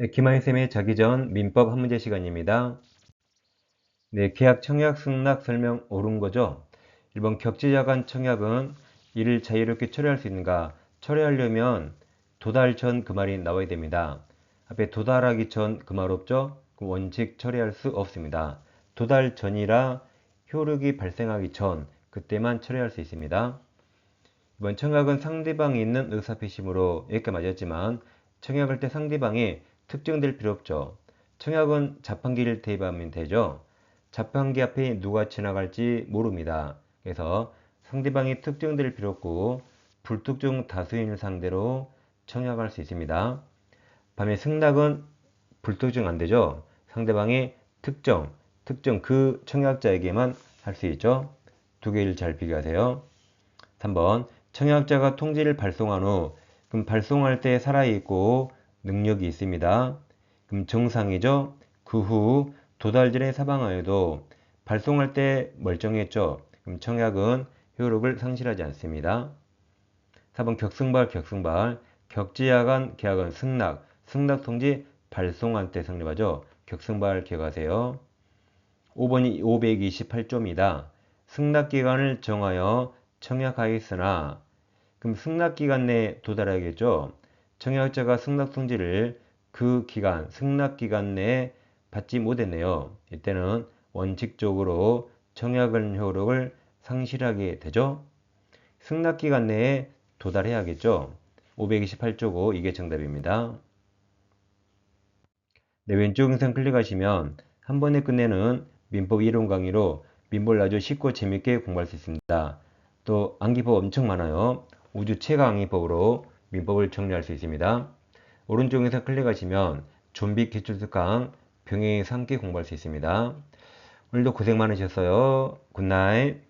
네, 김하희쌤의 자기 전 민법 한 문제 시간입니다. 네, 계약 청약 승낙 설명 옳은 거죠? 1번 격지자 간 청약은 이를 자유롭게 처리할 수 있는가? 처리하려면 도달 전 그 말이 나와야 됩니다. 앞에 도달하기 전 그 말 없죠? 원칙 처리할 수 없습니다. 도달 전이라 효력이 발생하기 전 그때만 처리할 수 있습니다. 이번 청약은 상대방이 있는 의사표심으로 여기까지 맞았지만 청약할 때 상대방이 특정될 필요 없죠. 청약은 자판기를 대입하면 되죠. 자판기 앞에 누가 지나갈지 모릅니다. 그래서 상대방이 특정될 필요 없고 불특정 다수인을 상대로 청약할 수 있습니다. 반면 승낙은 불특정 안 되죠. 상대방이 특정, 특정 그 청약자에게만 할 수 있죠. 두 개를 잘 비교하세요. 3번 청약자가 통지를 발송한 후 그럼 발송할 때 살아있고 능력이 있습니다. 그럼 정상이죠. 그 후 도달 전에 사망하여도 발송할 때 멀쩡했죠. 그럼 청약은 효력을 상실하지 않습니다. 4번 격승발 격승발 격지야간 계약은 승낙 승낙 통지 발송한 때 성립하죠. 격승발 기억하세요. 5번이 528조입니다. 승낙기간을 정하여 청약하였으나 그럼 승낙기간 내에 도달하겠죠. 청약자가 승낙 통지를 그 기간, 승낙기간 내에 받지 못했네요. 이때는 원칙적으로 청약은 효력을 상실하게 되죠. 승낙기간 내에 도달해야겠죠. 528조고 이게 정답입니다. 네, 왼쪽 영상 클릭하시면 한 번에 끝내는 민법 이론 강의로 민법을 아주 쉽고 재밌게 공부할 수 있습니다. 또 암기법 엄청 많아요. 우주 최강 암기법으로 민법을 정리할 수 있습니다. 오른쪽에서 클릭하시면 좀비 기출특강 병행해서 함께 공부할 수 있습니다. 오늘도 고생 많으셨어요. 굿나잇.